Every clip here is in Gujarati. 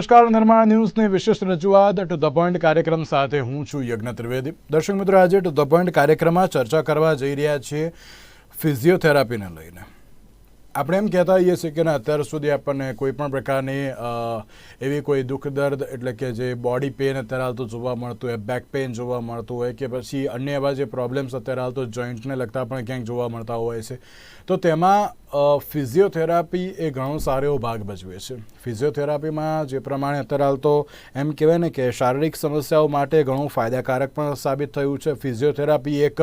નમસ્કાર, નિર્માણ ન્યૂઝની વિશેષ રજૂઆત ટુ ધ પોઈન્ટ કાર્યક્રમ સાથે હું છું યજ્ઞ ત્રિવેદી. દર્શક મિત્રો, આજે ટુ ધ પોઈન્ટ કાર્યક્રમમાં ચર્ચા કરવા જઈ રહ્યા છીએ ફિઝિયોથેરાપીને લઈને. આપણે એમ કહેતા હોઈએ છીએ કે અત્યાર સુધી આપણને કોઈ પણ પ્રકારની એવી કોઈ દુઃખ, દર્દ એટલે કે જે બોડી પેન અત્યારે હાલ જોવા મળતું હોય બેક પેન જોવા મળતું હોય કે પછી અન્ય એવા જે પ્રોબ્લેમ્સ અત્યારે હાલ જોઈન્ટને લગતા પણ ક્યાંક જોવા મળતા હોય છે. તો તેમાં ફિઝિયોથેરાપી એ ઘણો સારો એવો ભાગ ભજવે છે. ફિઝિયોથેરાપીમાં જે પ્રમાણે અત્યારે હાલ તો એમ કહેવાય ને કે શારીરિક સમસ્યાઓ માટે ઘણું ફાયદાકારક પણ સાબિત થયું છે. ફિઝિયોથેરાપી એક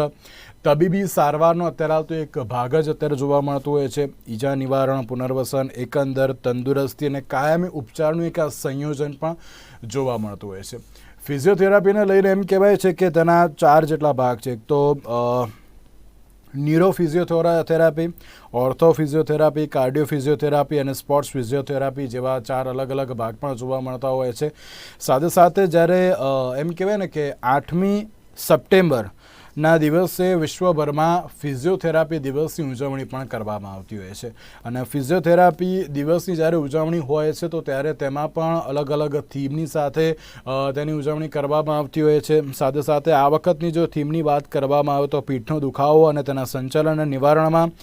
તબીબી સારવારનો અત્યારે હાલ તો એક ભાગ જ અત્યારે જોવા મળતું હોય છે. ઈજા નિવારણ, પુનર્વસન, એકંદર, તંદુરસ્તી અને કાયમી ઉપચારનું એક આ સંયોજન પણ જોવા મળતું હોય છે. ફિઝિયોથેરાપીને લઈને એમ કહેવાય છે કે તેના ચાર જેટલા ભાગ છે. એક તો neuro physiotherapy ortho physiotherapy cardio physiotherapy અને સ્પોર્ટ્સ ફિઝિયોથેરાપી જેવા ચાર અલગ અલગ ભાગ પણ જોવા મળતા હોય છે. સાથે સાથે જ્યારે એમ કહેવાય ને કે આઠમી સપ્ટેમ્બર ના દિવસે વિશ્વભરમાં ફિઝિયોથેરાપી દિવસની ઉજવણી પણ કરવામાં આવતી હોય છે. અને ફિઝિયોથેરાપી દિવસની જ્યારે ઉજવણી હોય છે, તો ત્યારે તેમાં પણ અલગ અલગ થીમની સાથે તેની ઉજવણી કરવામાં આવતી હોય છે. સાથે સાથે આ વખતની જો થીમની વાત કરવામાં આવે, તો પીઠનો દુખાવો અને તેના સંચાલન અને નિવારણમાં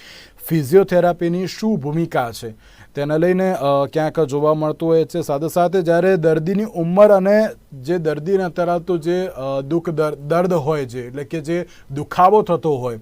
ફિઝિયોથેરાપીની શું ભૂમિકા છે, તેને લઈને ક્યાંક જોવા મળતું હોય છે. સાથે સાથે જ્યારે દર્દીની ઉંમર અને જે દર્દીને અત્યારે તો જે દુઃખ દર- દર્દ હોય છે એટલે કે જે દુખાવો થતો હોય,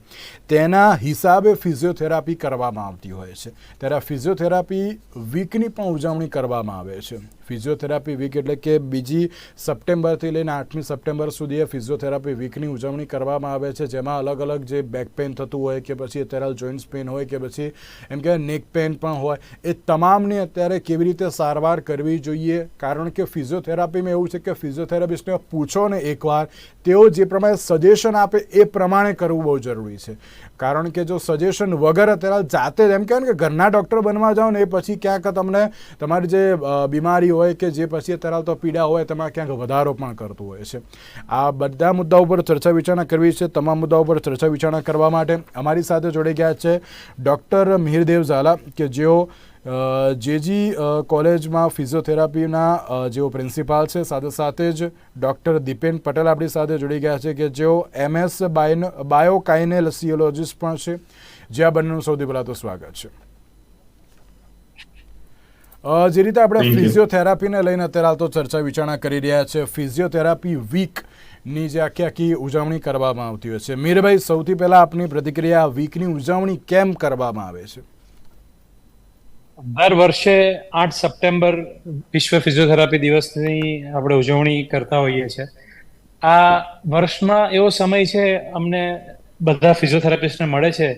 તેના હિસાબે ફિઝિયોથેરાપી કરવામાં આવતી હોય છે. ત્યારે ફિઝિયોથેરાપી વીકની પણ ઉજવણી કરવામાં આવે છે. ફિઝિયોથેરાપી વીક એટલે કે બીજી સપ્ટેમ્બરથી લઈને આઠમી સપ્ટેમ્બર સુધી એ ફિઝિયોથેરાપી વીકની ઉજવણી કરવામાં આવે છે. જેમાં અલગ અલગ જે બેક પેન થતું હોય કે પછી અત્યારે જોઈન્ટ્સ પેન હોય કે પછી એમ કે નેક પેન પણ હોય, એ તમામની અત્યારે કેવી રીતે સારવાર કરવી જોઈએ? કારણ કે ફિઝિયોથેરાપીમાં એવું છે કે ફિઝિયોથેરાપિસ્ટને પૂછો ને એકવાર, તેઓ જે પ્રમાણે સજેશન આપે એ પ્રમાણે કરવું બહુ જરૂરી છે. કારણ કે જો સજેશન વગર અત્યારે જાતે જ એમ કહેવાય કે ઘરના ડૉક્ટર બનવા જાઓ ને એ પછી ક્યાંક તમને તમારી જે બીમારી હોય કે જે પછી અત્યારે તો પીડા હોય તેમાં ક્યાંક વધારો પણ કરતું હોય છે. આ બધા મુદ્દાઓ પર ચર્ચા વિચારણા કરવી છે, તમામ મુદ્દાઓ પર ચર્ચા વિચારણા કરવા માટે અમારી સાથે જોડાઈ ગયા છે ડૉક્ટર મિહિરદેવ ઝાલા કે જેઓ જેજી કોલેજમાં ફિઝિયોથેરાપીના જેઓ પ્રિન્સિપાલ છે સાથે સાથે જ ડૉક્ટર દીપેન પટેલ આપણી સાથે જોડી ગયા છે કે જેઓ એમએસ બાયન બાયોકાઇનેલસિયોલોજીસ્ટ પણ છે. જે આ બંનેનું સૌથી પહેલાં તો સ્વાગત છે. જે રીતે આપણે ફિઝિયોથેરાપીને લઈને અત્યારે હાલ તો ચર્ચા વિચારણા કરી રહ્યા છે. ફિઝિયોથેરાપી વીકની જે આખી આખી ઉજવણી કરવામાં આવતી હોય છે. મીરભાઈ સૌથી પહેલાં આપની પ્રતિક્રિયા વીકની ઉજવણી કેમ કરવામાં આવે છે? દર વર્ષે આઠ સપ્ટેમ્બર વિશ્વ ફિઝિયોથેરાપી દિવસની આપણે ઉજવણી કરતા હોઈએ છીએ. આ વર્ષમાં એવો સમય છે, અમને બધા ફિઝિયોથેરાપિસ્ટને મળે છે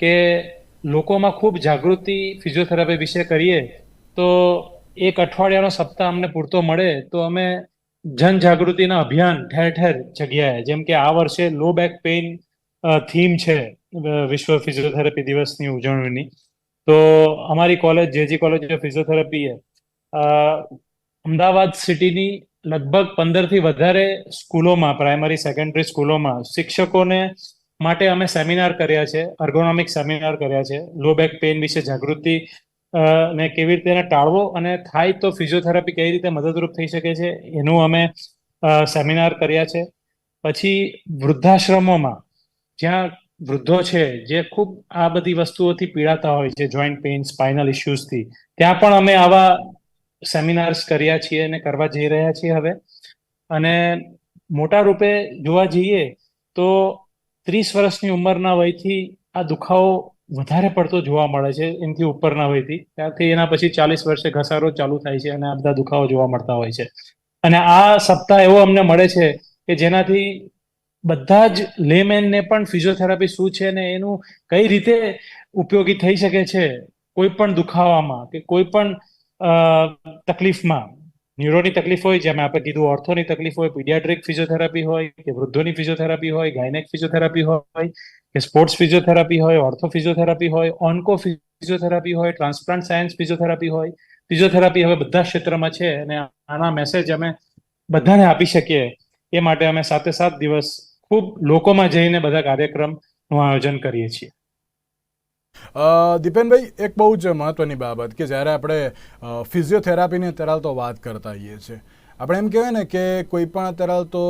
કે લોકોમાં ખૂબ જાગૃતિ ફિઝિયોથેરાપી વિશે કરીએ, તો એક અઠવાડિયાનો સપ્તાહ અમને પૂરતો મળે, તો અમે જનજાગૃતિના અભિયાન ઠેર ઠેર જગ્યાએ, જેમ કે આ વર્ષે લો બેક પેઇન થીમ છે વિશ્વ ફિઝિયોથેરાપી દિવસની ઉજવણીની. તો અમારી college JG college of physiotherapy Ahmedabad સિટીની લગભગ પંદરથી વધારે સ્કૂલોમાં, પ્રાઇમરી, સેકન્ડરી સ્કૂલોમાં શિક્ષકોને માટે અમે સેમિનાર કર્યા છે, અર્ગોનોમિક સેમિનાર કર્યા છે, લો બેક પેઇન વિશે જાગૃતિ ને કેવી રીતે એને ટાળવો અને થાય તો ફિઝિયોથેરાપી કઈ રીતે મદદરૂપ થઈ શકે છે, એનું અમે સેમિનાર કર્યા છે. પછી વૃદ્ધાશ્રમોમાં, જ્યાં વૃદ્ધો છે, જે ખૂબ આ બધી વસ્તુઓથી પીડાતા હોય છે જોઈન્ટ પેઇન સ્પાઇનલ ઇશ્યુઝથી ત્યાં પણ અમે આવા સેમિનાર્સ કર્યા છીએ અને કરવા જઈ રહ્યા છીએ હવે. અને મોટા રૂપે જોવા જઈએ તો ત્રીસ વર્ષની ઉંમરના વયથી આ દુખાવો વધારે પડતો જોવા મળે છે, એમથી ઉપરના વયથી. ત્યારથી એના પછી ચાલીસ વર્ષે ઘસારો ચાલુ થાય છે અને આ બધા દુખાવો જોવા મળતા હોય છે. અને આ સપ્તાહ એવો અમને મળે છે કે જેનાથી બધા જ લેમેનને પણ ફિઝિયોથેરાપી શું છે ને એનું કઈ રીતે ઉપયોગી થઈ શકે છે, કોઈ પણ દુખાવામાં કે કોઈ પણ તકલીફમાં. ન્યુરોની તકલીફ હોય, જેમ આપણે કીધું, ઓર્થોની તકલીફ હોય, પીડિયાટ્રિક ફિઝિયોથેરાપી હોય, કે વૃદ્ધોની ફિઝિયોથેરાપી હોય, ગાયનેક ફિઝિયોથેરાપી હોય, કે સ્પોર્ટ્સ ફિઝિયોથેરાપી હોય ઓર્થો ફિઝિયોથેરાપી હોય ઓન્કો ફિઝિયોથેરાપી હોય ટ્રાન્સપ્લાન્ટ સાયન્સ ફિઝિયોથેરાપી હોય. ફિઝિયોથેરાપી હવે બધા ક્ષેત્રમાં છે અને આના મેસેજ અમે બધાને આપી શકીએ. એ માટે અમે સાતે સાત દિવસ ખૂબ લોકોમાં જઈને બધા કાર્યક્રમનું આયોજન કરીએ છીએ. દીપેનભાઈ, એક બહુ જ મહત્વની બાબત કે જ્યારે આપણે ફિઝિયોથેરાપીની અત્યારે તો વાત કરતા હોઈએ છીએ. આપણે એમ કહેવાય ને કે કોઈ પણ અત્યારે તો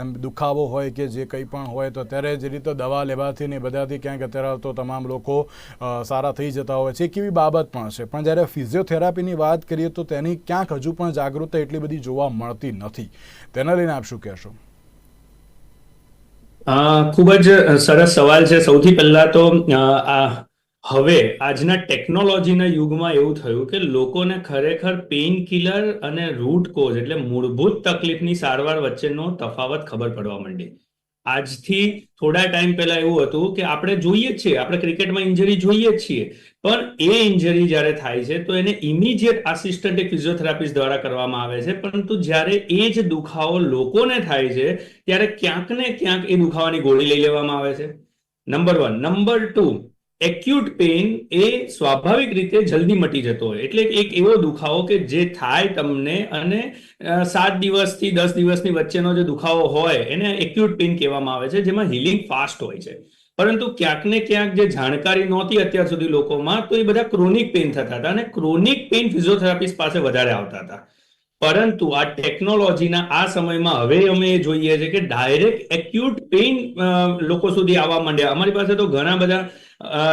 એમ દુખાવો હોય કે જે કંઈ પણ હોય તો અત્યારે જે રીતે દવા લેવાથી ને બધાથી ક્યાંક અત્યારે તો તમામ લોકો સારા થઈ જતા હોય છે. એક એવી બાબત પણ છે. પણ જ્યારે ફિઝિયોથેરાપીની વાત કરીએ તો તેની ક્યાંક હજુ પણ જાગૃતતા એટલી બધી જોવા મળતી નથી. તેના લઈને આપ શું કહેશો? ખૂબ જ સરસ સવાલ છે. સૌથી પહેલા તો આ, હવે આજના ટેકનોલોજીના યુગમાં એવું થયું કે લોકોને ખરેખર પેઇન કિલર અને રૂટ કોઝ એટલે મૂળભૂત તકલીફની સારવાર વચ્ચેનો તફાવત ખબર પડવા માંડી. આજથી થોડા ટાઈમ પહેલા એવું હતું કે આપણે જોઈએ છીએ, આપણે ક્રિકેટમાં ઇન્જરી જોઈએ છીએ. પણ એ ઇન્જરી જ્યારે થાય છે, તો એને ઇમિડિયેટ આસિસ્ટન્ટ ફિઝિયોથેરાપિસ્ટ દ્વારા કરવામાં આવે છે. પરંતુ જ્યારે એ જ દુખાવો લોકોને થાય છે, ત્યારે ક્યાંક ને ક્યાંક એ દુખાવાની ગોળી લઈ લેવામાં આવે છે. Number one number two acute pain એ સ્વાભાવિક રીતે જલ્દી મટી જતો હોય. એટલે એક એવો દુખાવો કે જે થાય તમને અને સાત દિવસથી દસ દિવસની વચ્ચેનો જે દુખાવો હોય એને એક્યુટ પેઇન કહેવામાં આવે છે, જેમાં હિલિંગ ફાસ્ટ હોય છે. પરંતુ ક્યાંક ને ક્યાંક જે જાણકારી નહોતી અત્યાર સુધી લોકોમાં, તો એ બધા ક્રોનિક પેઇન થતા હતા અને ક્રોનિક પેઇન ફિઝિયોથેરાપિસ્ટ પાસે વધારે આવતા હતા. પરંતુ આ ટેકનોલોજીના આ સમયમાં હવે અમે એ જોઈએ છે કે ડાયરેક્ટ એક્યુટ પેઇન લોકો સુધી આવવા માંડ્યા. અમારી પાસે તો ઘણા બધા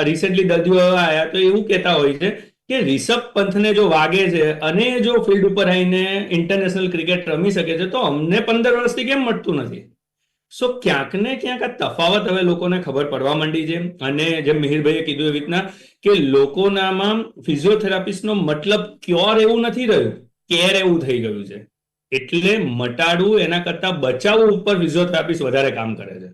રિસેન્ટલી દર્દીઓ એવા આવ્યા, તો એવું કહેતા હોય છે કે રિષભ પંથને જો વાગે છે અને જો ફિલ્ડ ઉપર આવીને ઇન્ટરનેશનલ ક્રિકેટ રમી શકે છે, તો અમને પંદર વર્ષથી કેમ મળતું નથી? સો ક્યાંક ને ક્યાંક આ તફાવત હવે લોકોને ખબર પડવા માંડી છે. અને જેમ મિહિરભાઈએ કીધું એવી રીતના કે લોકોનામાં ફિઝિયોથેરાપિસ્ટનો મતલબ ક્યોર એવું નથી રહ્યું કેર એવું થઈ ગયું છે. એટલે મટાડવું એના કરતા બચાવવું ઉપર ફિઝિયોથેરાપિસ્ટ વધારે કામ કરે છે.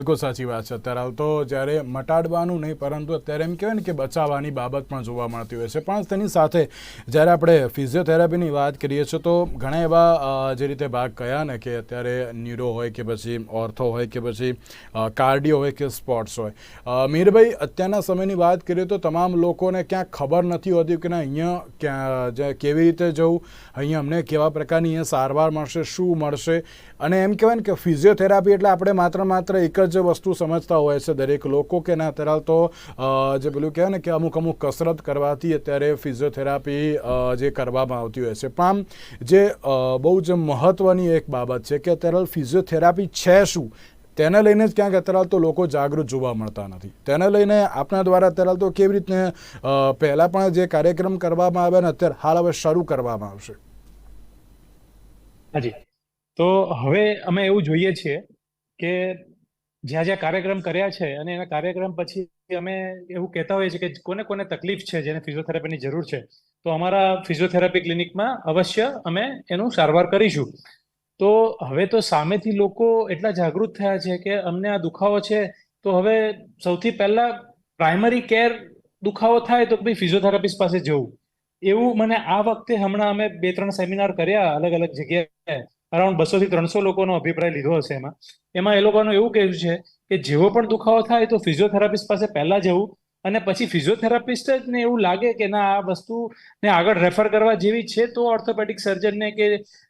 બિલકુલ સાચી વાત છે. અત્યારે હાલ તો જ્યારે મટાડવાનું નહીં, પરંતુ અત્યારે એમ કહેવાય ને કે બચાવવાની બાબત પણ જોવા મળતી હોય છે. પણ તેની સાથે જ્યારે આપણે ફિઝિયોથેરાપીની વાત કરીએ છીએ, તો ઘણા એવા જે રીતે ભાગ કયા ને કે અત્યારે ન્યુરો હોય કે પછી ઓર્થો હોય કે પછી કાર્ડિયો હોય કે સ્પોર્ટ્સ હોય. મીરભાઈ, અત્યારના સમયની વાત કરીએ તો તમામ લોકોને ક્યાંક ખબર નથી હોતી કે ના અહીંયા ક્યાં કેવી રીતે જવું, અહીંયા અમને કેવા પ્રકારની અહીંયા સારવાર મળશે, શું મળશે? અને એમ કહેવાય ને કે ફિઝિયોથેરાપી એટલે આપણે માત્ર માત્ર એક જ વસ્તુ સમજતા હોય છે દરેક લોકો કે ના અત્યારે તો જે પેલું કહેવાય ને કે અમુક અમુક કસરત કરવાથી અત્યારે ફિઝિયોથેરાપી જે કરવામાં આવતી હોય છે. પણ જે બહુ જ મહત્ત્વની એક બાબત છે કે અત્યારે ફિઝિયોથેરાપી છે શું? તેને લઈને જ ક્યાંક અત્યારે તો લોકો જાગૃત જોવા મળતા નથી. તેને લઈને આપણા દ્વારા અત્યારે તો કેવી રીતને પહેલાં પણ જે કાર્યક્રમ કરવામાં આવ્યા ને અત્યારે હાલ હવે શરૂ કરવામાં આવશે. હાજી. તો હવે અમે એવું જોઈએ છીએ કે જ્યાં જ્યાં કાર્યક્રમ કર્યા છે અને એના કાર્યક્રમ પછી અમે એવું કહેતા હોઈએ છીએ કે કોને કોને તકલીફ છે જેને ફિઝિયોથેરાપીની જરૂર છે, તો અમારા ફિઝિયોથેરાપી ક્લિનિકમાં અવશ્ય અમે એનું સારવાર કરીશું. તો હવે તો સામેથી લોકો એટલા જાગૃત થયા છે કે અમને આ દુખાવો છે, તો હવે સૌથી પહેલા પ્રાઇમરી કેર દુખાવો થાય તો ભાઈ ફિઝિયોથેરાપિસ્ટ પાસે જવું. એવું મને આ વખતે હમણાં અમે બે ત્રણ સેમિનાર કર્યા અલગ અલગ જગ્યાએ. અરાઉન્ડ બસો થી ત્રણસો લોકોનો અભિપ્રાય લીધો હશે એમાં. એમાં એ લોકોનું એવું કહેવું છે કે જેવો પણ દુખાવો થાય તો ફિઝિયોથેરાપિસ્ટ પાસે પહેલા જવું અને પછી ફિઝિયોથેરાપિસ્ટ જ ને એવું લાગે કે ના, આ વસ્તુ ને આગળ રેફર કરવા જેવી છે તો ઓર્થોપેડિક સર્જનને કે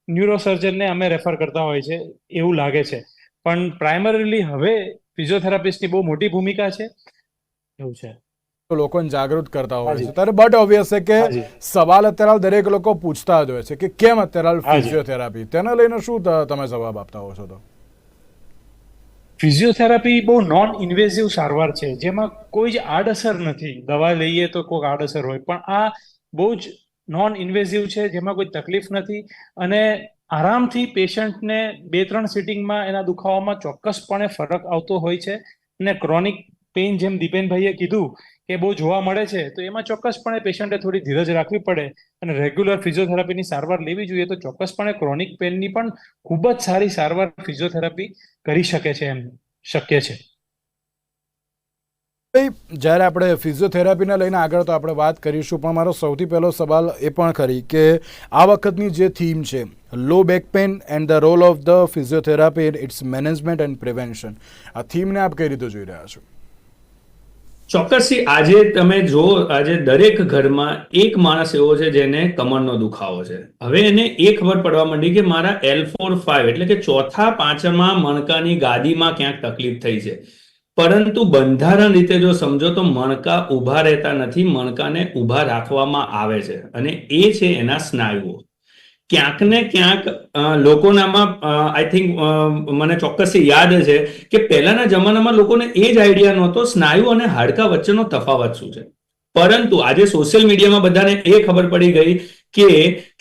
ન્યુરો સર્જનને અમે રેફર કરતા હોય છે, એવું લાગે છે. પણ પ્રાઇમરીલી હવે ફિઝિયોથેરાપિસ્ટની બહુ મોટી ભૂમિકા છે. એવું છે. લોકોને જાગૃત કરતા હોય છે. ત્યારે બટ ઓબ્વિયસ છે કે સવાલ અત્યારે દરેક લોકો પૂછતા જ હોય છે કે કેમ અત્યારે ફિઝિયોથેરાપી તેને લઈને શું તમે જવાબ આપતા હો છો તો? ફિઝિયોથેરાપી બહુ નોન ઇન્વેઝિવ સારવાર છે જેમાં કોઈ જ આડઅસર નથી. દવા લઈએ તો કોઈક આડઅસર હોય પણ આ બહુ જ નોન ઇન્વેઝિવ છે જેમાં કોઈ તકલીફ નથી અને આરામથી પેશન્ટને બે ત્રણ સિટિંગમાં એના દુખાવામાં ચોક્કસપણે ફરક આવતો હોય છે. અને ક્રોનિક પેઇન જેમ દીપેનભાઈએ કીધું કે બહુ જોવા મળે છે, તો એમાં ચોક્કસપણે પેશન્ટે થોડી ધીરજ રાખવી પડે અને રેગ્યુલર ફિઝિયોથેરાપીની સારવાર લેવી જોઈએ તો ચોક્કસપણે ક્રોનિક પેનની પણ ખૂબ જ સારી સારવાર ફિઝિયોથેરાપી કરી શકે છે એમ શક્ય છે. જ્યારે આપણે ફિઝિયોથેરાપીને લઈને આગળ તો આપણે વાત કરીશું, પણ મારો સૌથી પહેલો સવાલ એ પણ ખરી કે આ વખતની જે થીમ છે low back pain and the role of the physiotherapy in its management and prevention આ થીમને આપ કઈ રીતે જોઈ રહ્યા છો? ચોક્કસથી આજે તમે જો, આજે દરેક ઘરમાં એક માણસ એવો છે જેને કમરનો દુખાવો છે. હવે એને એ ખબર પડવા માંડી કે મારા એલ ફોર ફાઈવ એટલે કે ચોથા પાંચમા મણકાની ગાદીમાં ક્યાંક તકલીફ થઈ છે. પરંતુ બંધારણ રીતે જો સમજો તો મણકા ઊભા રહેતા નથી, મણકાને ઊભા રાખવામાં આવે છે. અને એ છે એના સ્નાયુઓ. ક્યાંક ને ક્યાંક લોકોનામાં આઈ થિંક મને ચોક્કસથી યાદ છે કે પહેલાના જમાનામાં લોકોને એ જ આઈડિયા નહોતો, સ્નાયુ અને હાડકા વચ્ચેનો તફાવત શું છે? પરંતુ આજે સોશિયલ મીડિયામાં બધાને એ ખબર પડી ગઈ કે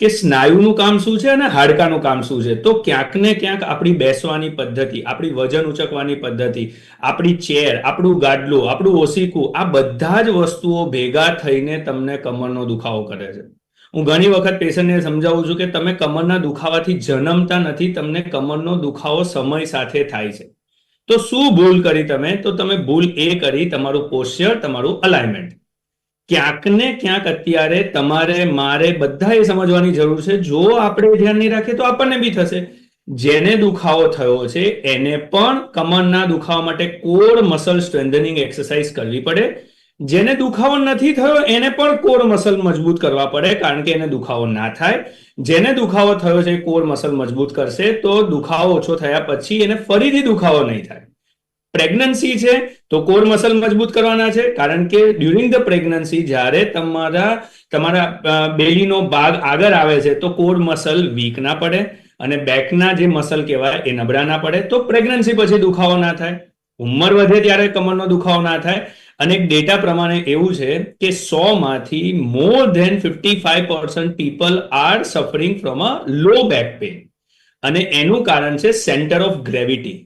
કે સ્નાયુનું કામ શું છે અને હાડકાનું કામ શું છે? તો ક્યાંક ને ક્યાંક આપણી બેસવાની પદ્ધતિ, આપણી વજન ઉચકવાની પદ્ધતિ, આપણી ચેર આપણું ગાડલું, આપણું ઓસીકું આ બધા જ વસ્તુઓ ભેગા થઈને તમને કમરનો દુખાવો કરે છે. હું ઘણી વખત પેશન્ટને સમજાવું છું કે તમે કમરના દુખાવાથી જન્મતા નથી, તમને કમરનો દુખાવો સમય સાથે થાય છે. તો શું ભૂલ કરી તમે? તો તમે ભૂલ એ કરી, તમારું પોસ્ચર, તમારું અલાઇનમેન્ટ. ક્યાંક ને ક્યાંક અત્યારે તમારે, મારે બધા એ સમજવાની જરૂર છે. જો આપણે ધ્યાન નહીં રાખીએ તો આપણને બી થશે. જેને દુખાવો થયો છે, એને પણ કમરના દુખાવા માટે કોર મસલ સ્ટ્રેન્થનિંગ એક્સરસાઇઝ કરવી પડે. જેને દુખાવો નથી થયો, એને પણ કોર મસલ મજબૂત કરવા પડે, કારણ કે એને દુખાવો ના થાય. જેને દુખાવો થયો છે કોર મસલ મજબૂત કરશે. તો દુખાવો ઓછો થયા પછી એને ફરીથી દુખાવો નહીં થાય. પ્રેગ્નન્સી છે, તો કોર મસલ મજબૂત કરવાના છે, કારણ કે ડ્યુરિંગ ધ પ્રેગ્નન્સી જ્યારે તમારા તમારા બેલીનો ભાગ આગળ આવે છે, તો કોર મસલ વીક ના પડે અને બેકના જે મસલ કહેવાય એ નબળા ના પડે. તો પ્રેગ્નન્સી પછી દુખાવો ના થાય. ઉંમર વધે ત્યારે કમરનો દુખાવો ના થાય. અને એક ડેટા પ્રમાણે એવું છે કે સો માંથી more than fifty five percent people are suffering from a low back pain અને એનું કારણ છે સેન્ટર ઓફ ગ્રેવિટી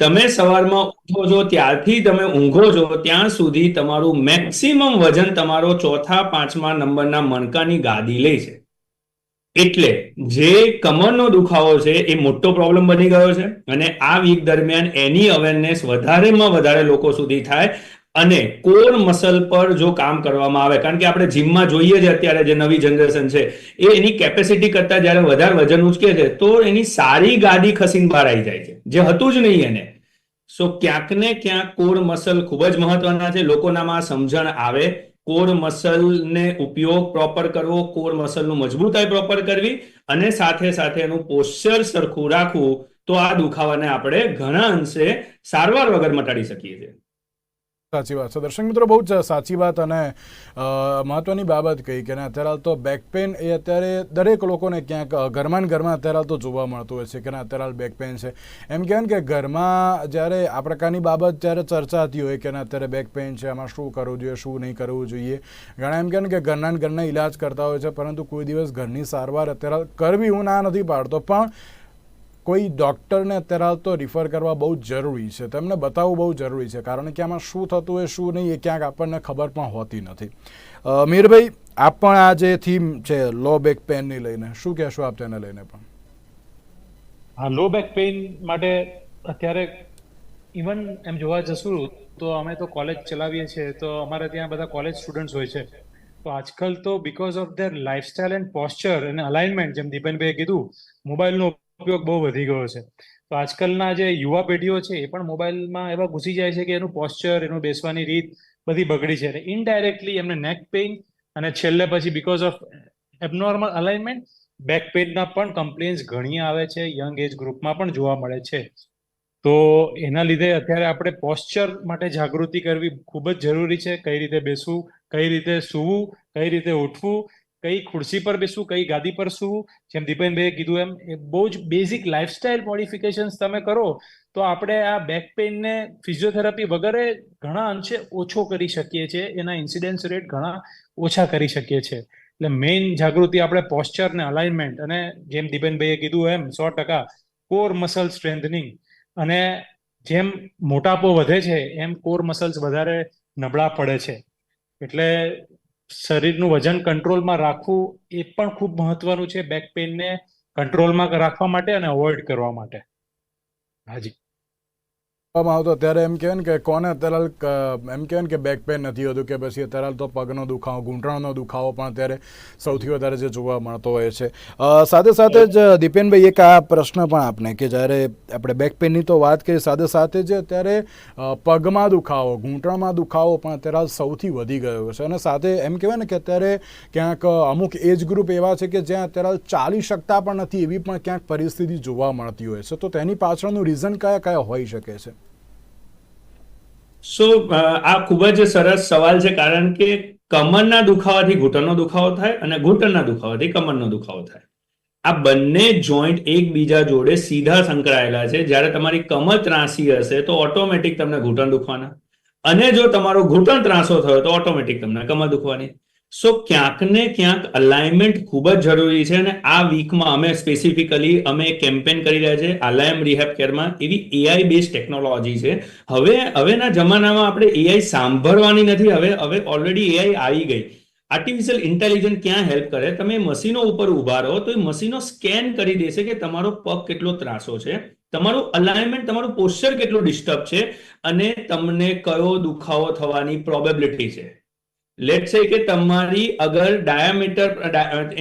તમે સવારમાં ઉઠો છો, ત્યારથી તમે ઊંઘો છો, ત્યાં સુધી તમારું મેક્સિમમ વજન તમારો ચોથા, પાંચમા નંબરના મણકાની ગાદી લે છે. એટલે જે કમરનો દુખાવો છે એ મોટો પ્રોબ્લેમ બની ગયો છે અને આ વીક દરમિયાન એની અવેરનેસ વધારેમાં વધારે લોકો સુધી થાય અને કોર મસલ પર જો કામ કરવામાં આવે, કારણ કે આપણે જીમમાં જોઈએ છે અત્યારે જે નવી જનરેશન છે, એ એની કેપેસિટી કરતા જ્યારે વધારે વજન ઉચકે છે, તો એની સારી ગાડી ખસીને બહાર આવી જાય છે, જે હતું જ નહીં એને. સો ક્યાંક ને ક્યાંક કોર મસલ ખૂબ જ મહત્વના છે. લોકોનામાં સમજણ આવે. કોર મસલને ઉપયોગ પ્રોપર કરવો, કોર મસલનું મજબૂતાઈ પ્રોપર કરવી અને સાથે સાથે એનું પોસ્ચર સરખું રાખવું, તો આ દુખાવાને આપણે ઘણા અંશે સારવાર વગર મટાડી શકીએ છીએ. સાચી વાત. છે દર્શક મિત્રો, બહુ જ સાચી વાત અને મહત્વની બાબત કહી કે અત્યારે હાલ તો બેક પેન એ અત્યારે દરેક લોકોને ક્યાંક ઘરમાં ઘરમાં અત્યારે હાલ તો જોવા મળતું હોય છે કે અત્યારે હાલ બેક પેન છે. એમ કહેવાય કે ઘરમાં જ્યારે આ પ્રકારની બાબત જ્યારે ચર્ચા થતી હોય કે અત્યારે બેક પેન છે, આમાં શું કરવું જોઈએ, શું નહીં કરવું જોઈએ. ઘણા એમ કહેવાય કે ઘરના ઘરના ઈલાજ કરતા હોય છે, પરંતુ કોઈ દિવસ ઘરની સારવાર અત્યારે કરવી હું ના નથી પાડતો. પણ કોઈ ડૉક્ટરને અત્યારે હાલ તો રિફર કરવા બહુ જરૂરી છે. તેમને બતાવવું બહુ જરૂરી છે, કારણ કે આમાં શું થતું હોય, શું નહીં, એ ક્યાંક આપણને ખબર પણ હોતી નથી. મીરભાઈ, આપ પણ આ જે થીમ છે લો બેક પેનની લઈને, શું કહેશો આપ તેને લઈને પણ? હા લો બેક પેઇન માટે અત્યારે ઇવન એમ જોવા જશું તો અમે તો કોલેજ ચલાવીએ છીએ, તો અમારે ત્યાં બધા કોલેજ સ્ટુડન્ટ્સ હોય છે. તો આજકાલ તો because of their lifestyle and posture અને અલાઇનમેન્ટ જેમ દીપેનભાઈએ કીધું મોબાઈલનો ઉપયોગ બહુ વધી ગયો છે. તો આજકાલના જે યુવા પેઢીઓ છે, એ પણ મોબાઈલમાં એવા ઘૂસી જાય છે કે એનું પોસ્ચર એનું બેસવાની રીત બધી બગડી છે. અને ઇનડાયરેક્ટલી એમને નેક પેઇન અને છેલ્લે પછી because of abnormal alignment back પેઇનના પણ કમ્પ્લેન્સ ઘણી આવે છે. યંગ એજ ગ્રુપમાં પણ જોવા મળે છે. તો એના લીધે અત્યારે આપણે પોસ્ચર માટે જાગૃતિ કરવી ખૂબ જ જરૂરી છે. કઈ રીતે બેસવું, કઈ રીતે સૂવું, કઈ રીતે ઉઠવું કઈ ખુરશી પર બેસવું, કઈ ગાદી પર શું જેમ દીપેનભાઈએ કીધું એમ, એ બહુ જ બેઝિક લાઇફસ્ટાઇલ મોડિફિકેશન્સ તમે કરો, તો આપણે આ બેક પેઇનને ફિઝિયોથેરાપી વગરે ઘણા અંશે ઓછો કરી શકીએ છીએ. એના ઇન્સિડન્સ રેટ ઘણા ઓછા કરી શકીએ છીએ. એટલે મેઇન જાગૃતિ આપણે પોસ્ચર ને અલાઇનમેન્ટ અને જેમ દીપેનભાઈએ કીધું એમ, સો ટકા કોર મસલ સ્ટ્રેન્થનિંગ અને જેમ મોટાપો વધે છે, એમ કોર મસલ્સ વધારે નબળા પડે છે. એટલે શરીરનું વજન કંટ્રોલમાં રાખવું એ પણ ખૂબ મહત્વનું છે બેક પેઇનને કંટ્રોલમાં રાખવા માટે અને અવોઇડ કરવા માટે. હાજી. કહેવામાં આવતો. ત્યારે એમ કહેવાય ને કે કોને અત્યારે એમ કહેવાય ને કે બેક પેન નથી હોતું કે પછી તરલ તો પગનો દુખાવો ઘૂંટણનો દુખાવો પણ અત્યારે સૌથી વધારે જે જોવા મળતો હોય છે. સાથે સાથે જ દીપેનભાઈ, એક આ પ્રશ્ન પણ આપને કે જ્યારે આપણે બેક પેનની તો વાત કરીએ, સાથે સાથે જ અત્યારે પગમાં દુખાવો ઘૂંટણમાં દુખાવો પણ અત્યારે સૌથી વધી ગયો છે. અને સાથે એમ કહેવાય ને કે અત્યારે ક્યાંક અમુક એજ ગ્રુપ એવા છે કે જ્યાં અત્યારે ચાલી શકતા પણ નથી એવી પણ ક્યાંક પરિસ્થિતિ જોવા મળતી હોય છે. તો તેની પાછળનું રીઝન કયા કયા હોઈ શકે છે? સો આ ખૂબ જ સરસ સવાલ છે, કારણ કે કમરના દુખાવાથી ઘૂંટણનો દુખાવો થાય અને ઘૂંટણના દુખાવાથી કમરનો દુખાવો થાય. આ બંને જોઈન્ટ એકબીજા જોડે સીધા સંકળાયેલા છે. જ્યારે તમારી કમર ત્રાસી હશે, તો ઓટોમેટિક તમને ઘૂંટણ દુખવાના. અને જો તમારો ઘૂંટણ ત્રાંસો થયો, તો ઓટોમેટિક તમને કમર દુખવાની. સો ક્યાંક ને ક્યાંક અલાઇનમેન્ટ ખૂબ જ જરૂરી છે અને આ વીકમાં અમે સ્પેસિફિકલી અમે કેમ્પેન કરી રહ્યા છે આલાયમ રિહેબ કેરમાં એવી એઆઈ બેઝ ટેકનોલોજી છે. હવે, હવેના જમાનામાં આપણે એઆઈ સાંભળવાની નથી. હવે હવે ઓલરેડી એઆઈ આવી ગઈ. આર્ટિફિશિયલ ઇન્ટેલિજન્સ ક્યાં હેલ્પ કરે? તમે મશીનો ઉપર ઊભા રહો તો એ મશીનો સ્કેન કરી દેશે કે તમારો પગ કેટલો ત્રાસો છે, તમારું અલાઇનમેન્ટ તમારું પોસ્ચર કેટલું ડિસ્ટર્બ છે અને તમને કયો દુખાવો થવાની પ્રોબેબિલિટી છે. લેટ સે કે તમારી અગર ડાયામીટર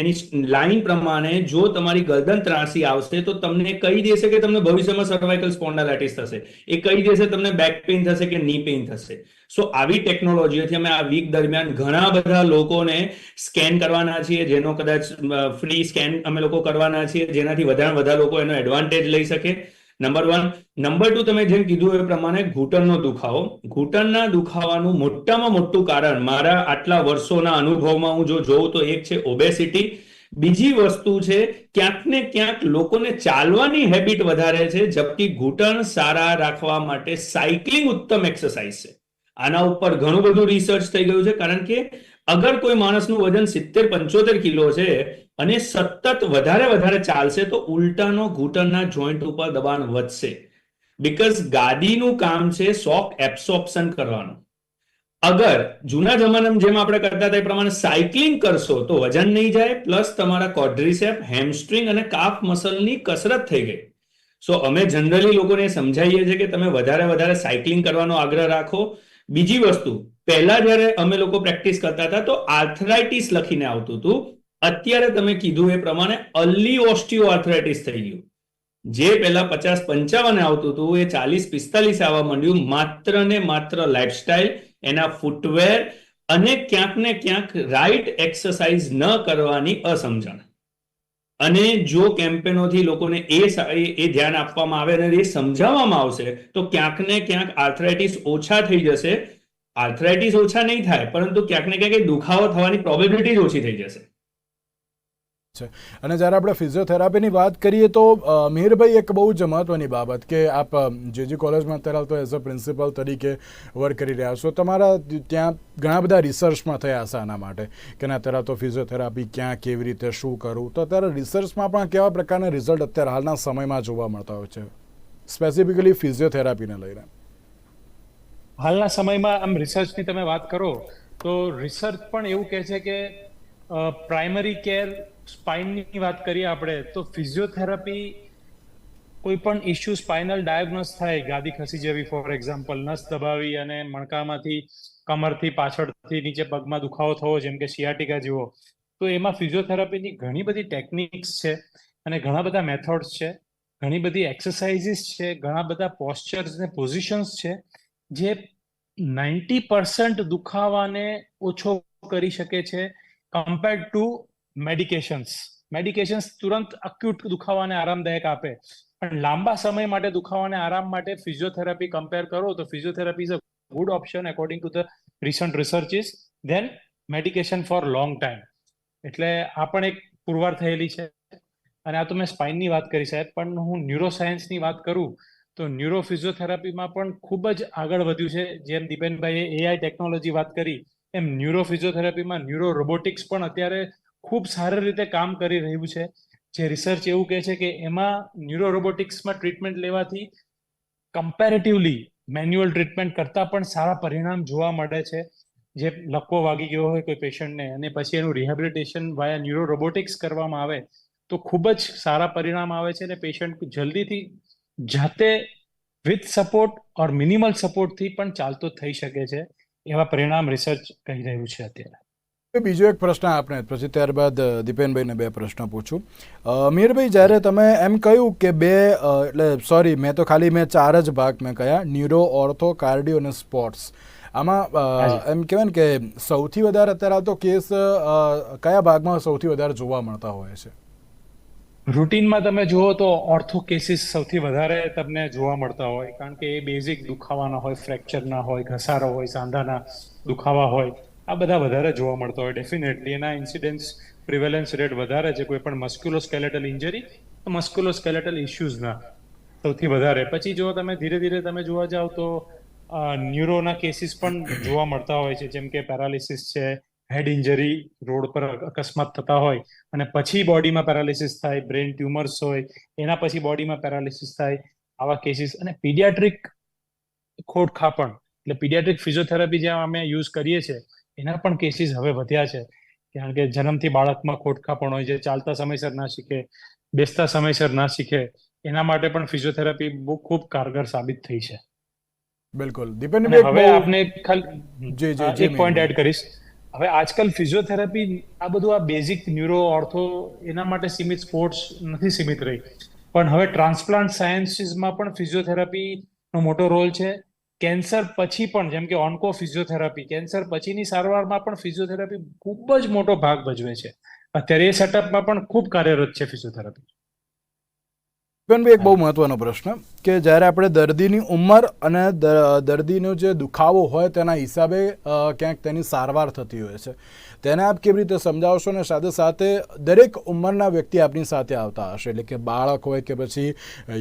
એની લાઈન પ્રમાણે જો તમારી ગરદન ત્રાસી આવશે, તો તમને કહી દેશે કે તમને ભવિષ્યમાં સર્વાઇકલ સ્પોન્ડાલાઇટિસ થશે? એ કહી દેશે તમને બેક પેઇન થશે કે ની પેઇન થશે? સો આવી ટેકનોલોજીથી અમે આ વીક દરમિયાન ઘણા બધા લોકોને સ્કેન કરવાના છીએ, જેનો કદાચ ફ્રી સ્કેન અમે લોકો કરવાના છીએ, જેનાથી વધારે વધારે લોકો એનો એડવાન્ટેજ લઈ શકે. નંબર વન નંબર ટુ તમે જેમ કીધું એ પ્રમાણે ઘૂંટણનો દુખાવો. ઘૂંટણના દુખાવાનું મોટામાં મોટું કારણ મારા આટલા વર્ષોના અનુભવમાં હું જો જોઉં તો એક છે ઓબેસિટી બીજી વસ્તુ છે, ક્યાંક ને ક્યાંક લોકોને ચાલવાની હેબિટ વધારે છે, જબકી ઘૂંટણ સારા રાખવા માટે સાયકલિંગ ઉત્તમ એક્સરસાઇઝ છે. આના ઉપર ઘણું બધું રિસર્ચ થઈ ગયું છે, કારણ કે અગર કોઈ માણસનું વજન સિત્તેર, પંચોતેર કિલો છે અને સતત વધારે વધારે ચાલશે, તો ઉલટાનો ઘૂંટણના જોઈન્ટ ઉપર દબાણ વધશે. બીકોઝ ગાદીનું કામ છે શોક એબ્સોર્પ્શન કરવાનું. અગર જૂના જમાનામાં જેમ આપણે કરતા હતા એ પ્રમાણે સાયકલિંગ કરશો, તો વજન નહીં જાય પ્લસ તમારા કોડ્રીસેપ હેમસ્ટ્રિંગ અને કાફ મસલની કસરત થઈ ગઈ. સો અમે જનરલી લોકોને સમજાવીએ છીએ કે તમે વધારે વધારે સાયકલિંગ કરવાનો આગ્રહ રાખો. બીજી વસ્તુ પહેલા જ્યારે અમે લોકો પ્રેક્ટિસ કરતા હતા, તો આર્થરાઇટિસ લખીને આવતું હતું. અત્યારે તમે કીધું એ પ્રમાણે અલ્લી ઓસ્ટિયો આર્થરાઇટિસ થઈ ગયું. જે પહેલા પચાસ પંચાવન આવતું હતું, એ ચાલીસ પિસ્તાલીસ આવવા માંડ્યું. માત્ર ને માત્ર લાઇફસ્ટાઇલ એના ફૂટવેર અને ક્યાંક ને ક્યાંક રાઈટ એક્સરસાઇઝ ન કરવાની અસમજણ. અને જો કેમ્પેનોથી લોકોને એ એ ધ્યાન આપવામાં આવે અને એ સમજાવવામાં આવશે, તો ક્યાંક ને ક્યાંક આર્થરાઇટિસ ઓછા થઈ જશે. આર્થરાઇટિસ ઓછા નહીં થાય, પરંતુ ક્યાંક ને ક્યાંક દુખાવો થવાની પ્રોબેબિલિટી ઓછી થઈ જશે. અને જ્યારે આપણે ફિઝિયોથેરાપીની વાત કરીએ તો મિહિરભાઈ એક બહુ જ મહત્ત્વની બાબત કે આપ જેજી કોલેજમાં અત્યારે તો એઝ અ પ્રિન્સિપલ તરીકે વર્ક કરી રહ્યા છો, તમારા ત્યાં ઘણા બધા રિસર્ચમાં થયા હશે આના માટે કે ના, અત્યારે તો ફિઝિયોથેરાપી ક્યાં, કેવી રીતે, શું કરવું? તો અત્યારે રિસર્ચમાં પણ કેવા પ્રકારના રિઝલ્ટ અત્યારે હાલના સમયમાં જોવા મળતા હોય છે? સ્પેસિફિકલી ફિઝિયોથેરાપીને લઈને. હાલના સમયમાં આમ રિસર્ચની તમે વાત કરો, તો રિસર્ચ પણ એવું કહે છે કે પ્રાઇમરી કેર સ્પાઇનની વાત કરીએ આપણે, તો ફિઝિયોથેરાપી કોઈ પણ ઇશ્યુ સ્પાઇનલ ડાયગ્નોસ થાય, ગાદી ખસી જેવી ફોર એક્ઝામ્પલ નસ દબાવી અને મણકામાંથી કમરથી પાછળથી નીચે પગમાં દુખાવો થવો, જેમ કે સિયાટિકા જેવો, તો એમાં ફિઝિયોથેરાપીની ઘણી બધી ટેકનિક્સ છે અને ઘણા બધા મેથડ્સ છે, ઘણી બધી એક્સરસાઇઝીસ છે, ઘણા બધા પોસ્ચર્સ ને પોઝિશન્સ છે જે નાઇન્ટી પર્સન્ટ દુખાવાને ઓછો કરી શકે છે કમ્પેર્ડ ટુ મેડિકેશન્સ મેડિકેશન્સ તુરંત અક્યુટ દુખાવાને આરામદાયક આપે. પણ લાંબા સમય માટે દુખાવાને આરામ માટે ફિઝિયોથેરાપી કમ્પેર કરો તો physiotherapy is a good option according to the recent researches than medication for long time એટલે આ પણ એક પુરવાર થયેલી છે. અને આ તો મેં સ્પાઇનની વાત કરી સાહેબ, પણ હું ન્યુરોસાયન્સની વાત કરું તો ન્યુરો ફિઝિયોથેરાપીમાં પણ ખૂબ જ આગળ વધ્યું છે. જેમ દીપેનભાઈએ એઆઈ ટેકનોલોજી વાત કરી, એમ ન્યુરો ફિઝિયોથેરાપીમાં ન્યુરો રોબોટિક્સ પણ અત્યારે ખૂબ સારી રીતે કામ કરી રહ્યું છે. જે રિસર્ચ એવું કહે છે કે એમાં ન્યુરો રોબોટિક્સમાં ટ્રીટમેન્ટ લેવાથી કમ્પેરેટિવલી મેન્યુઅલ ટ્રીટમેન્ટ કરતાં પણ સારા પરિણામ જોવા મળે છે. જે લકવો વાગી ગયો હોય કોઈ પેશન્ટને અને પછી એનું રિહેબિલિટેશન વાયા ન્યુરો રોબોટિક્સ કરવામાં આવે તો ખૂબ જ સારા પરિણામ આવે છે અને પેશન્ટ જલ્દીથી જાતે વિથ સપોર્ટ ઓર મિનિમલ સપોર્ટથી પણ ચાલતો થઈ શકે છે એવા પરિણામ રિસર્ચ કહી રહ્યું છે અત્યારે. બીજો એક પ્રશ્ન આપણે પછી ત્યારબાદ દીપેનભાઈને બે પ્રશ્ન પૂછું. મીરભાઈ જ્યારે તમે એમ કહ્યું કે બે એટલે સોરી મેં તો ખાલી મેં ચાર જ ભાગ મેં કયા ન્યુરો ઓર્થો કાર્ડિયો અને સ્પોર્ટ્સ. આમાં એમ કહેવાય ને કે સૌથી વધારે અત્યારે આવતો કેસ કયા ભાગમાં સૌથી વધારે જોવા મળતા હોય છે? રૂટીનમાં તમે જુઓ તો ઓર્થો કેસીસ સૌથી વધારે તમને જોવા મળતા હોય, કારણ કે એ બેઝિક દુખાવાના હોય ફ્રેક્ચરના હોય, ઘસારો હોય, સાંધાના દુખાવા હોય, આ બધા વધારે જોવા મળતા હોય. ડેફિનેટલી એના ઇન્સિડન્સ પ્રિવેલન્સ રેટ વધારે છે, કોઈ પણ મસ્ક્યુલોસ્કેલેટલ ઇન્જરી મસ્ક્યુલોસ્કેલેટલ ઇશ્યુઝના સૌથી વધારે. પછી જો તમે ધીરે ધીરે તમે જોવા જાવ તો ન્યુરોના કેસીસ પણ જોવા મળતા હોય છે, જેમ કે પેરાલિસિસ છે હેડ ઇન્જરી રોડ પર અકસ્માત થતા હોય અને પછી બોડીમાં પેરાલિસિસ થાય બ્રેન ટ્યુમર્સ હોય એના પછી બોડીમાં પેરાલિસિસ થાય આવા કેસીસ અને પીડિયાટ્રિક ખોડખાપણ એટલે પીડિયાટ્રિક ફિઝિયોથેરાપી જ્યાં અમે યુઝ કરીએ છીએ એના પણ કેસીસ હવે વધ્યા છે. કારણ કે જન્મથી બાળકમાં ખોડખાપણ હોય છે ચાલતા સમયસર ના શીખે બેસતા સમયસર ના શીખે એના માટે પણ ફિઝિયોથેરાપી બહુ ખૂબ કારગર સાબિત થઈ છે. બિલકુલ. દીપેન હવે આપને ખાલી એક પોઈન્ટ એડ કરીશ. હવે આજકાલ ફિઝિયોથેરાપી આ બધું આ બેઝિક ન્યુરો ઓર્થો એના માટે સીમિત સ્પોર્ટ્સ નથી સીમિત રહી. પણ હવે ટ્રાન્સપ્લાન્ટ સાયન્સીસમાં પણ ફિઝિયોથેરાપીનો મોટો રોલ છે. કેન્સર પછી પણ, જેમ કે ઓન્કો ફિઝિયોથેરાપી કેન્સર પછીની સારવારમાં પણ ફિઝિયોથેરાપી ખૂબ જ મોટો ભાગ ભજવે છે. અત્યારે એ સેટઅપમાં પણ ખૂબ કાર્યરત છે ફિઝિયોથેરાપી દીપેનભાઈ એક બહુ મહત્વનો પ્રશ્ન, કે જ્યારે આપણે દર્દીની ઉંમર અને દર્દીનો જે દુખાવો હોય તેના હિસાબે ક્યાંક તેની સારવાર થતી હોય છે. તેને આપ કેવી રીતે સમજાવશો ને સાથે સાથે દરેક ઉંમરના વ્યક્તિ આપની સાથે આવતા હશે? એટલે કે બાળક હોય કે પછી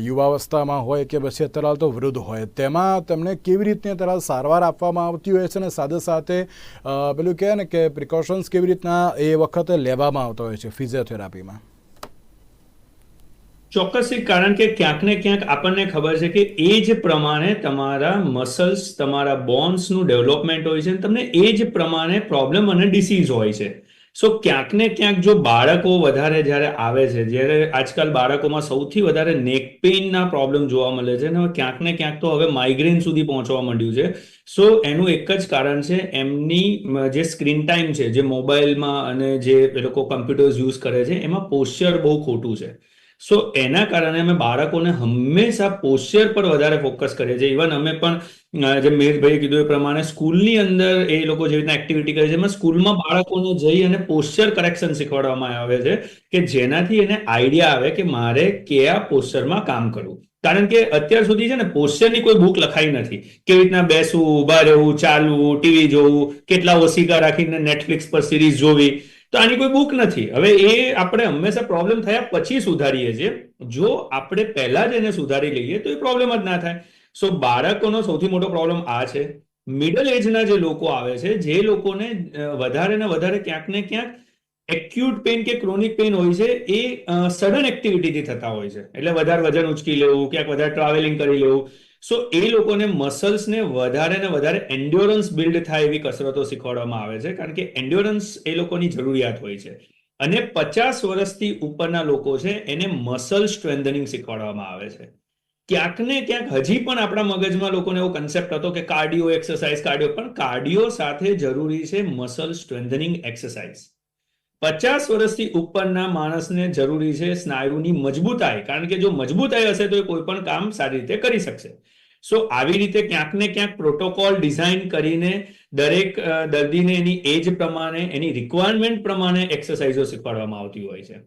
યુવાવસ્થામાં હોય કે પછી અત્યારે તો વૃદ્ધ હોય, તેમાં તેમને કેવી રીતની અત્યારે સારવાર આપવામાં આવતી હોય છે ને સાથે સાથે પેલું કહે ને કે પ્રિકોશન્સ કેવી રીતના એ વખતે લેવામાં આવતા હોય છે ફિઝિયોથેરાપીમાં ચોક્કસથી કારણ કે ક્યાંક ને ક્યાંક આપણને ખબર છે કે એ જ પ્રમાણે તમારા મસલ્સ તમારા બોન્સનું ડેવલપમેન્ટ હોય છે તમને જ પ્રમાણે પ્રોબ્લેમ અને ડિસીઝ હોય છે. સો ક્યાંક ને ક્યાંક જો બાળકો વધારે જ્યારે આવે છે, જ્યારે આજકાલ બાળકોમાં સૌથી વધારે નેક પેઇનના પ્રોબ્લેમ જોવા મળે છે અને ક્યાંક ને ક્યાંક તો હવે માઇગ્રેન સુધી પહોંચવા માંડ્યું છે. સો એનું એક જ કારણ છે, એમની જે સ્ક્રીન ટાઈમ છે, જે મોબાઈલમાં અને જે એ લોકો કમ્પ્યુટર્સ યુઝ કરે છે, એમાં પોસ્ચર બહુ ખોટું છે. સો એના કારણે અમે બાળકોને હંમેશા પોસ્ચર પર વધારે ફોકસ કરીએ છીએ. ઇવન અમે પણ જે જેમ મહેશભાઈએ કીધું એ પ્રમાણે સ્કૂલની અંદર એ લોકો જેવી રીતના એક્ટિવિટી કરે છે. એમાં સ્કૂલમાં બાળકોને જઈ અને પોસ્ચર કરેક્શન શીખવાડવામાં આવે છે કે જેનાથી એને આઈડિયા આવે કે મારે કયા પોસ્ચરમાં કામ કરવું. કારણ કે અત્યાર સુધી છે ને પોસ્ચરની કોઈ બુક લખાઈ નથી. કેવી રીતના બેસવું ઊભા રહેવું, ચાલવું ટીવી જોવું, કેટલા ઓસિકા રાખીને નેટફ્લિક્સ પર સિરીઝ જોવી. તો આની કોઈ બુક નથી. હવે એ આપણે હંમેશા પ્રોબ્લેમ થયા પછી સુધારીએ છીએ. જો આપણે પહેલા જ એને સુધારી લઈએ તો એ પ્રોબ્લેમ જ ના થાય. સો બાળકોનો સૌથી મોટો પ્રોબ્લેમ આ છે. મિડલ એજના જે લોકો આવે છે, જે લોકોને વધારે ને વધારે ક્યાંક ને ક્યાંક એક્યુટ પેઇન કે ક્રોનિક પેઇન હોય છે, એ સડન એક્ટિવિટીથી થતા હોય છે. એટલે વધારે વજન ઉચકી લેવું, ક્યાંક વધારે ટ્રાવેલિંગ કરી લેવું. સો એ લોકોને મસલ્સને વધારે ને વધારે એન્ડ્યોરન્સ બિલ્ડ થાય એવી કસરતો શીખવાડવામાં આવે છે. કારણ કે એન્ડ્યોરન્સ એ લોકોની જરૂરિયાત હોય છે. અને પચાસ વર્ષથી ઉપરના લોકો છે, એને મસલ સ્ટ્રેન્થનિંગ શીખવાડવામાં આવે છે. ક્યાંક ને ક્યાંક હજી પણ આપણા મગજમાં લોકોને એવો કન્સેપ્ટ હતો કે કાર્ડિયો એક્સરસાઇઝ કાર્ડિયો પણ કાર્ડિયો સાથે જરૂરી છે મસલ સ્ટ્રેન્થનિંગ એક્સરસાઇઝ પચાસ વર્ષથી ઉપરના માણસને જરૂરી છે સ્નાયુની મજબૂતાઈ. કારણ કે જો મજબૂતાઈ હશે તો એ કોઈ પણ કામ સારી રીતે કરી શકશે. સો આવી રીતે ક્યાંક ને ક્યાંક પ્રોટોકોલ ડિઝાઇન કરીને દરેક દર્દીને એની એજ પ્રમાણે, એની રિક્વાયરમેન્ટ પ્રમાણે એક્સરસાઇઝો શીખવાડવામાં આવતી હોય છે.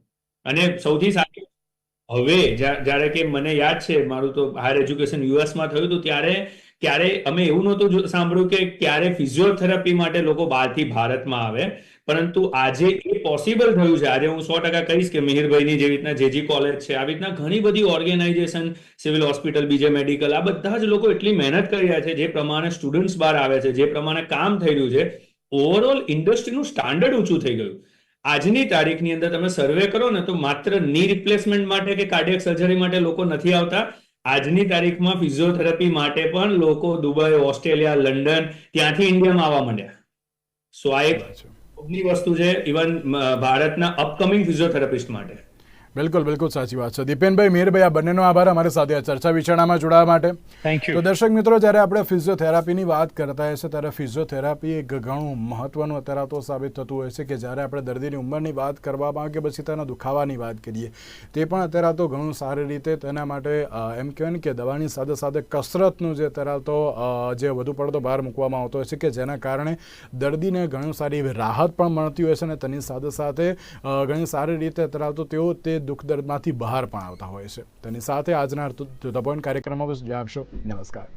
અને સૌથી સારી હવે જ્યારે કે મને યાદ છે, મારું તો હાયર એજ્યુકેશન યુએસમાં થયું હતું, ત્યારે ક્યારે અમે એવું નહોતું સાંભળ્યું કે ક્યારે ફિઝિયોથેરાપી માટે લોકો બહારથી ભારતમાં આવે. પરંતુ આજે એ પોસિબલ થયું છે. આજે હું સો ટકા કહીશ કે મિહિરભાઈની જેવી રીતના જેજી કોલેજ છે, આવી રીતના ઘણી બધી ઓર્ગેનાઇઝેશન સિવિલ હોસ્પિટલ બીજે મેડિકલ આ બધા જ લોકો એટલી મહેનત કરી રહ્યા છે, જે પ્રમાણે સ્ટુડન્ટ્સ બહાર આવે છે, જે પ્રમાણે કામ થઈ રહ્યું છે ઓવરઓલ ઇન્ડસ્ટ્રીનું સ્ટાન્ડર્ડ ઊંચું થઈ ગયું. આજની તારીખની અંદર તમે સર્વે કરો ને તો માત્રની રિપ્લેસમેન્ટ માટે કે કાર્ડિયક સર્જરી માટે લોકો નથી આવતા. આજની તારીખમાં ફિઝિયોથેરાપી માટે પણ લોકો દુબઈ ઓસ્ટ્રેલિયા લંડન ત્યાંથી ઇન્ડિયામાં આવવા માંડ્યા. સો આ એક વસ્તુ છે ઇવન ભારતના અપકમિંગ ફિઝિયોથેરાપિસ્ટ માટે. બિલકુલ બિલકુલ સાચી વાત છે. દીપેનભાઈ મીરભાઈ આ બંનેનો આભાર અમારી સાથે ચર્ચા વિચારણામાં જોડાવા માટે. થેન્ક તો યુ દર્શક મિત્રો જ્યારે આપણે ફિઝિયોથેરાપીની વાત કરતા હોય છે ત્યારે ફિઝિયોથેરાપી એક ઘણું મહત્વનું અત્યારે તો સાબિત થતું હોય છે કે જ્યારે આપણે દર્દીની ઉંમરની વાત કરવામાં કે પછી તેના દુખાવાની વાત કરીએ તે પણ અત્યારે તો ઘણું સારી રીતે તેના માટે એમ કહેવાય કે દવાની સાથે સાથે કસરતનું જે અત્યારે તો જે વધુ પડતો ભાર મૂકવામાં આવતો હોય છે કે જેના કારણે દર્દીને ઘણી સારી એવી રાહત પણ મળતી હોય છે અને તેની સાથે સાથે ઘણી સારી રીતે અત્યારે તો તેઓ તે દુઃખ દર્દમાંથી બહાર પણ આવતા હોય છે. તેની સાથે આજના પોઈન્ટ કાર્યક્રમમાં આપશો નમસ્કાર.